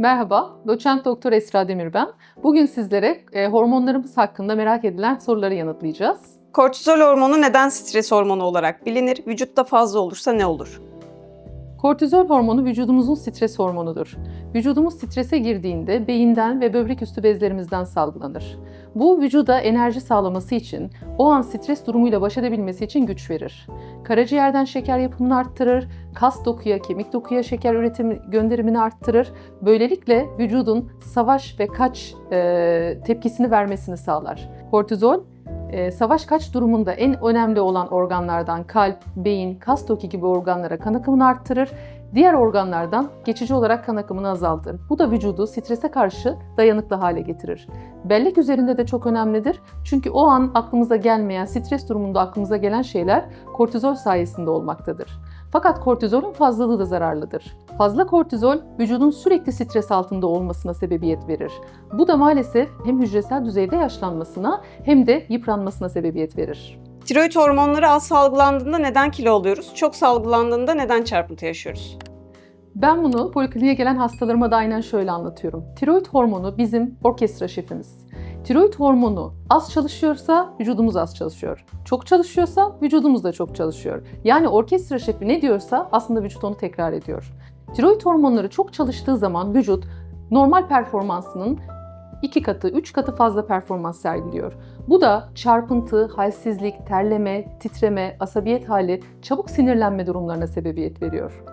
Merhaba, doçent doktor Esra Demir ben. Bugün sizlere e, hormonlarımız hakkında merak edilen soruları yanıtlayacağız. Kortizol hormonu neden stres hormonu olarak bilinir? Vücutta fazla olursa ne olur? Kortizol hormonu vücudumuzun stres hormonudur. Vücudumuz strese girdiğinde beyinden ve böbrek üstü bezlerimizden salgılanır. Bu vücuda enerji sağlaması için, o an stres durumuyla baş edebilmesi için güç verir. Karaciğerden şeker yapımını arttırır, kas dokuya, kemik dokuya şeker üretimi gönderimini arttırır. Böylelikle vücudun savaş ve kaç e, tepkisini vermesini sağlar. Kortizol e, savaş kaç durumunda en önemli olan organlardan kalp, beyin, kas doku gibi organlara kan akımını arttırır. Diğer organlardan geçici olarak kan akımını azaltır. Bu da vücudu strese karşı dayanıklı hale getirir. Bellek üzerinde de çok önemlidir. Çünkü o an aklımıza gelmeyen, stres durumunda aklımıza gelen şeyler kortizol sayesinde olmaktadır. Fakat kortizolün fazlalığı da zararlıdır. Fazla kortizol vücudun sürekli stres altında olmasına sebebiyet verir. Bu da maalesef hem hücresel düzeyde yaşlanmasına hem de yıpranmasına sebebiyet verir. Tiroid hormonları az salgılandığında neden kilo oluyoruz? Çok salgılandığında neden çarpıntı yaşıyoruz? Ben bunu polikliniğe gelen hastalarıma da aynen şöyle anlatıyorum. Tiroid hormonu bizim orkestra şefimiz. Tiroid hormonu az çalışıyorsa vücudumuz az çalışıyor. Çok çalışıyorsa vücudumuz da çok çalışıyor. Yani orkestra şefi ne diyorsa aslında vücut onu tekrar ediyor. Tiroid hormonları çok çalıştığı zaman vücut normal performansının iki katı, üç katı fazla performans sergiliyor. Bu da çarpıntı, halsizlik, terleme, titreme, asabiyet hali, çabuk sinirlenme durumlarına sebebiyet veriyor.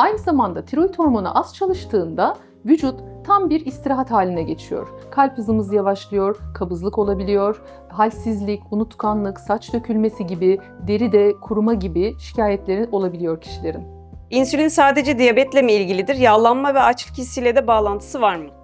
Aynı zamanda tiroid hormonu az çalıştığında vücut tam bir istirahat haline geçiyor. Kalp hızımız yavaşlıyor, kabızlık olabiliyor, halsizlik, unutkanlık, saç dökülmesi gibi, deride kuruma gibi şikayetleri olabiliyor kişilerin. İnsülin sadece diyabetle mi ilgilidir? Yağlanma ve açlık hissiyle de bağlantısı var mı?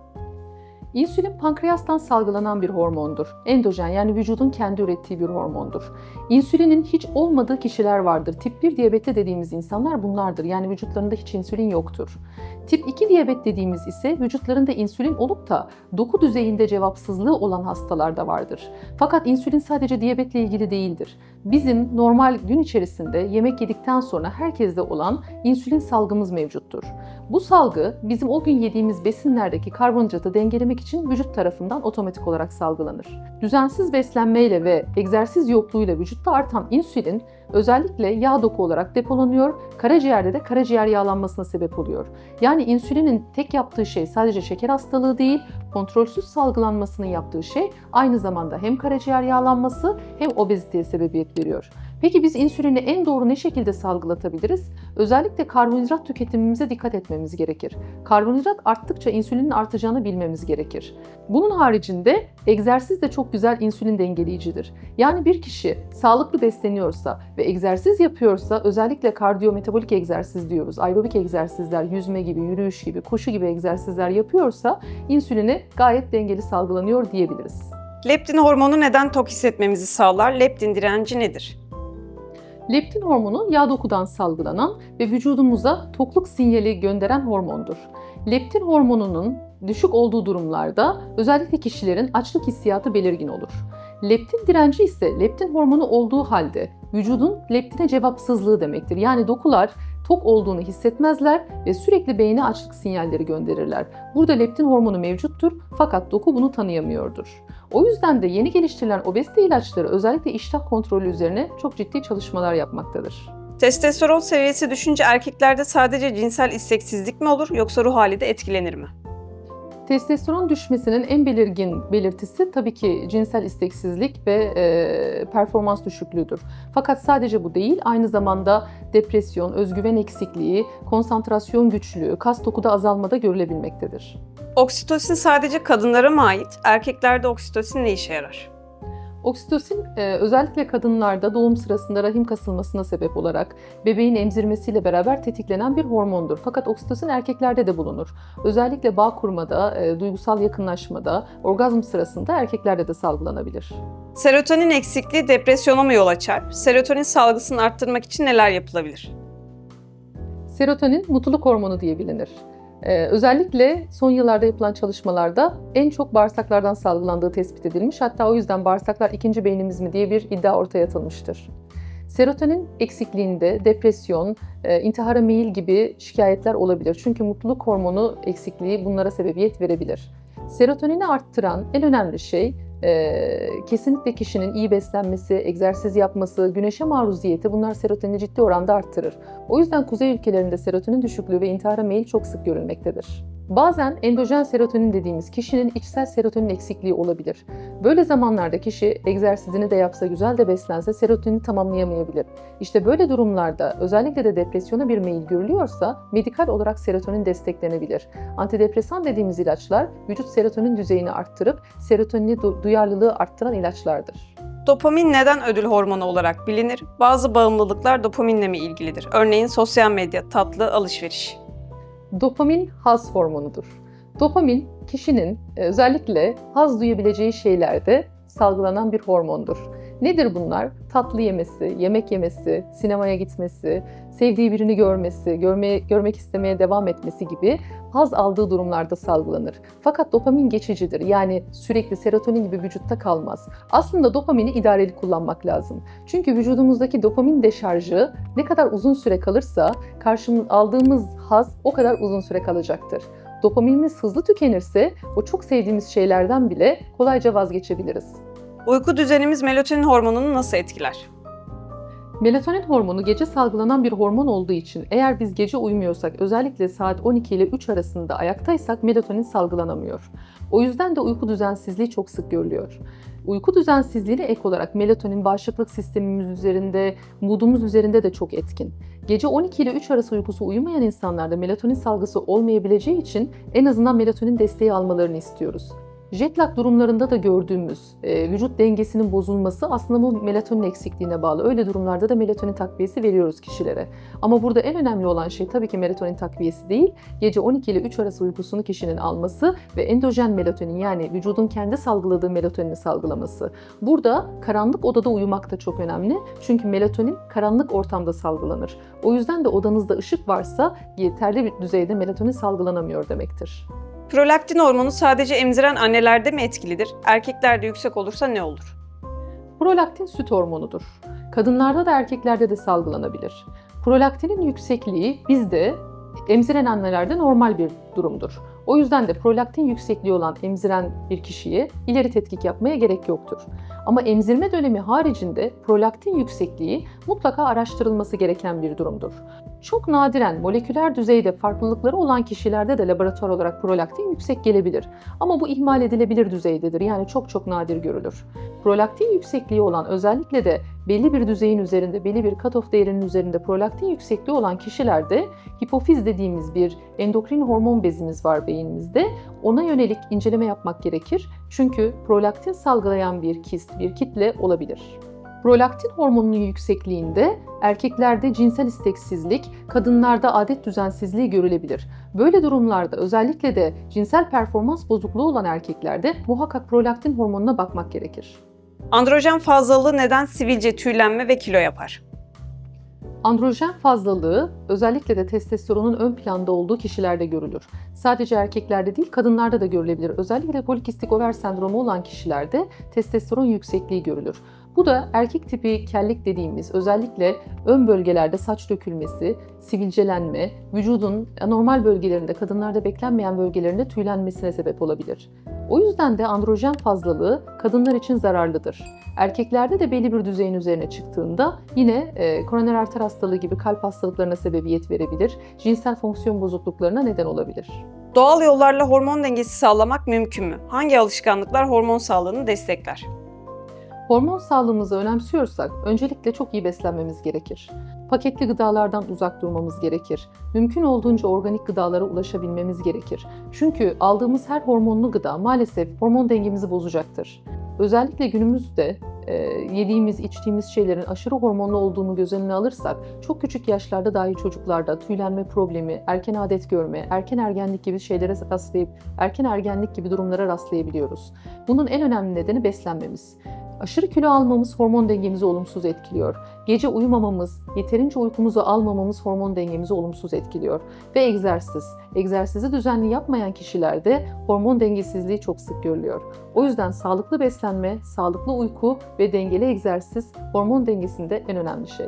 İnsülin pankreastan salgılanan bir hormondur. Endojen yani vücudun kendi ürettiği bir hormondur. İnsülinin hiç olmadığı kişiler vardır. Tip 1 diyabette dediğimiz insanlar bunlardır. Yani vücutlarında hiç insülin yoktur. Tip 2 diyabet dediğimiz ise vücutlarında insülin olup da doku düzeyinde cevapsızlığı olan hastalarda vardır. Fakat insülin sadece diyabetle ilgili değildir. Bizim normal gün içerisinde yemek yedikten sonra herkeste olan insülin salgımız mevcuttur. Bu salgı bizim o gün yediğimiz besinlerdeki karbonhidratı dengelemek için vücut tarafından otomatik olarak salgılanır. Düzensiz beslenmeyle ve egzersiz yokluğuyla vücutta artan insülin özellikle yağ doku olarak depolanıyor, karaciğerde de karaciğer yağlanmasına sebep oluyor. Yani insülinin tek yaptığı şey sadece şeker hastalığı değil, kontrolsüz salgılanmasının yaptığı şey aynı zamanda hem karaciğer yağlanması hem obeziteye sebebiyet veriyor. Peki biz insülini en doğru ne şekilde salgılatabiliriz? Özellikle karbonhidrat tüketimimize dikkat etmemiz gerekir. Karbonhidrat arttıkça insülinin artacağını bilmemiz gerekir. Bunun haricinde egzersiz de çok güzel insülin dengeleyicidir. Yani bir kişi sağlıklı besleniyorsa ve egzersiz yapıyorsa özellikle kardiyometabolik egzersiz diyoruz. Aerobik egzersizler, yüzme gibi, yürüyüş gibi, koşu gibi egzersizler yapıyorsa insülini gayet dengeli salgılanıyor diyebiliriz. Leptin hormonu neden tok hissetmemizi sağlar? Leptin direnci nedir? Leptin hormonu yağ dokudan salgılanan ve vücudumuza tokluk sinyali gönderen hormondur. Leptin hormonunun düşük olduğu durumlarda özellikle kişilerin açlık hissiyatı belirgin olur. Leptin direnci ise leptin hormonu olduğu halde vücudun leptine cevapsızlığı demektir. Yani dokular tok olduğunu hissetmezler ve sürekli beyne açlık sinyalleri gönderirler. Burada leptin hormonu mevcuttur fakat doku bunu tanıyamıyordur. O yüzden de yeni geliştirilen obezite ilaçları özellikle iştah kontrolü üzerine çok ciddi çalışmalar yapmaktadır. Testosteron seviyesi düşünce erkeklerde sadece cinsel isteksizlik mi olur yoksa ruh hali de etkilenir mi? Testosteron düşmesinin en belirgin belirtisi tabii ki cinsel isteksizlik ve e, performans düşüklüğüdür. Fakat sadece bu değil, aynı zamanda depresyon, özgüven eksikliği, konsantrasyon güçlüğü, kas dokuda azalmada görülebilmektedir. Oksitosin sadece kadınlara mı ait? Erkeklerde oksitosin ne işe yarar? Oksitosin e, özellikle kadınlarda doğum sırasında rahim kasılmasına sebep olarak bebeğin emzirmesiyle beraber tetiklenen bir hormondur. Fakat oksitosin erkeklerde de bulunur. Özellikle bağ kurmada, e, duygusal yakınlaşmada, orgazm sırasında erkeklerde de salgılanabilir. Serotonin eksikliği depresyona mı yol açar? Serotonin salgısını arttırmak için neler yapılabilir? Serotonin mutluluk hormonu diye bilinir. Ee, özellikle son yıllarda yapılan çalışmalarda en çok bağırsaklardan salgılandığı tespit edilmiş. Hatta o yüzden bağırsaklar ikinci beynimiz mi diye bir iddia ortaya atılmıştır. Serotonin eksikliğinde depresyon, e, intihara meyil gibi şikayetler olabilir. Çünkü mutluluk hormonu eksikliği bunlara sebebiyet verebilir. Serotonini arttıran en önemli şey kesinlikle kişinin iyi beslenmesi, egzersiz yapması, güneşe maruziyeti bunlar serotonini ciddi oranda arttırır. O yüzden kuzey ülkelerinde serotonin düşüklüğü ve intihara meyil çok sık görülmektedir. Bazen endojen serotonin dediğimiz kişinin içsel serotonin eksikliği olabilir. Böyle zamanlarda kişi egzersizini de yapsa, güzel de beslense serotonini tamamlayamayabilir. İşte böyle durumlarda özellikle de depresyona bir meyil görülüyorsa medikal olarak serotonin desteklenebilir. Antidepresan dediğimiz ilaçlar vücut serotonin düzeyini arttırıp serotonini du- duyarlılığı arttıran ilaçlardır. Dopamin neden ödül hormonu olarak bilinir? Bazı bağımlılıklar dopaminle mi ilgilidir? Örneğin sosyal medya, tatlı, alışveriş. Dopamin haz hormonudur. Dopamin kişinin e, özellikle haz duyabileceği şeylerde salgılanan bir hormondur. Nedir bunlar? Tatlı yemesi, yemek yemesi, sinemaya gitmesi, sevdiği birini görmesi, görmeye, görmek istemeye devam etmesi gibi haz aldığı durumlarda salgılanır. Fakat dopamin geçicidir. Yani sürekli serotonin gibi vücutta kalmaz. Aslında dopamini idareli kullanmak lazım. Çünkü vücudumuzdaki dopamin deşarjı ne kadar uzun süre kalırsa karşımız aldığımız haz o kadar uzun süre kalacaktır. Dopaminimiz hızlı tükenirse o çok sevdiğimiz şeylerden bile kolayca vazgeçebiliriz. Uyku düzenimiz melatonin hormonunu nasıl etkiler? Melatonin hormonu gece salgılanan bir hormon olduğu için eğer biz gece uyumuyorsak özellikle saat 12 ile 3 arasında ayaktaysak melatonin salgılanamıyor. O yüzden de uyku düzensizliği çok sık görülüyor. Uyku düzensizliğine ek olarak melatonin bağışıklık sistemimiz üzerinde, moodumuz üzerinde de çok etkin. Gece 12 ile 3 arası uykusu uyumayan insanlarda melatonin salgısı olmayabileceği için en azından melatonin desteği almalarını istiyoruz. Jet lag durumlarında da gördüğümüz e, vücut dengesinin bozulması aslında bu melatonin eksikliğine bağlı. Öyle durumlarda da melatonin takviyesi veriyoruz kişilere. Ama burada en önemli olan şey tabii ki melatonin takviyesi değil, gece 12 ile 3 arası uykusunu kişinin alması ve endojen melatonin yani vücudun kendi salgıladığı melatonini salgılaması. Burada karanlık odada uyumak da çok önemli. Çünkü melatonin karanlık ortamda salgılanır. O yüzden de odanızda ışık varsa yeterli bir düzeyde melatonin salgılanamıyor demektir. Prolaktin hormonu sadece emziren annelerde mi etkilidir? Erkeklerde yüksek olursa ne olur? Prolaktin süt hormonudur. Kadınlarda da erkeklerde de salgılanabilir. Prolaktinin yüksekliği bizde emziren annelerde normal bir durumdur. O yüzden de prolaktin yüksekliği olan emziren bir kişiye ileri tetkik yapmaya gerek yoktur. Ama emzirme dönemi haricinde prolaktin yüksekliği mutlaka araştırılması gereken bir durumdur. Çok nadiren moleküler düzeyde farklılıkları olan kişilerde de laboratuvar olarak prolaktin yüksek gelebilir. Ama bu ihmal edilebilir düzeydedir. Yani çok çok nadir görülür. Prolaktin yüksekliği olan özellikle de belli bir düzeyin üzerinde, belli bir cutoff değerinin üzerinde prolaktin yüksekliği olan kişilerde hipofiz dediğimiz bir endokrin hormon bezimiz var beynimizde. Ona yönelik inceleme yapmak gerekir. Çünkü prolaktin salgılayan bir kist, bir kitle olabilir. Prolaktin hormonunun yüksekliğinde erkeklerde cinsel isteksizlik, kadınlarda adet düzensizliği görülebilir. Böyle durumlarda özellikle de cinsel performans bozukluğu olan erkeklerde muhakkak prolaktin hormonuna bakmak gerekir. Androjen fazlalığı neden sivilce, tüylenme ve kilo yapar? Androjen fazlalığı özellikle de testosteronun ön planda olduğu kişilerde görülür. Sadece erkeklerde değil kadınlarda da görülebilir. Özellikle polikistik over sendromu olan kişilerde testosteron yüksekliği görülür. Bu da erkek tipi kellik dediğimiz özellikle ön bölgelerde saç dökülmesi, sivilcelenme, vücudun anormal bölgelerinde, kadınlarda beklenmeyen bölgelerinde tüylenmesine sebep olabilir. O yüzden de androjen fazlalığı kadınlar için zararlıdır. Erkeklerde de belli bir düzeyin üzerine çıktığında yine e, koroner arter hastalığı gibi kalp hastalıklarına sebebiyet verebilir, cinsel fonksiyon bozukluklarına neden olabilir. Doğal yollarla hormon dengesi sağlamak mümkün mü? Hangi alışkanlıklar hormon sağlığını destekler? Hormon sağlığımızı önemsiyorsak öncelikle çok iyi beslenmemiz gerekir. Paketli gıdalardan uzak durmamız gerekir. Mümkün olduğunca organik gıdalara ulaşabilmemiz gerekir. Çünkü aldığımız her hormonlu gıda maalesef hormon dengemizi bozacaktır. Özellikle günümüzde e, yediğimiz, içtiğimiz şeylerin aşırı hormonlu olduğunu göz önüne alırsak çok küçük yaşlarda dahi çocuklarda tüylenme problemi, erken adet görme, erken ergenlik gibi şeylere rastlayıp erken ergenlik gibi durumlara rastlayabiliyoruz. Bunun en önemli nedeni beslenmemiz. Aşırı kilo almamız hormon dengemizi olumsuz etkiliyor. Gece uyumamamız, yeterince uykumuzu almamamız hormon dengemizi olumsuz etkiliyor. Ve egzersiz. Egzersizi düzenli yapmayan kişilerde hormon dengesizliği çok sık görülüyor. O yüzden sağlıklı beslenme, sağlıklı uyku ve dengeli egzersiz hormon dengesinde en önemli şey.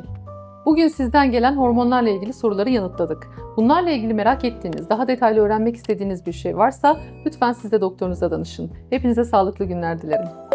Bugün sizden gelen hormonlarla ilgili soruları yanıtladık. Bunlarla ilgili merak ettiğiniz, daha detaylı öğrenmek istediğiniz bir şey varsa lütfen siz de doktorunuza danışın. Hepinize sağlıklı günler dilerim.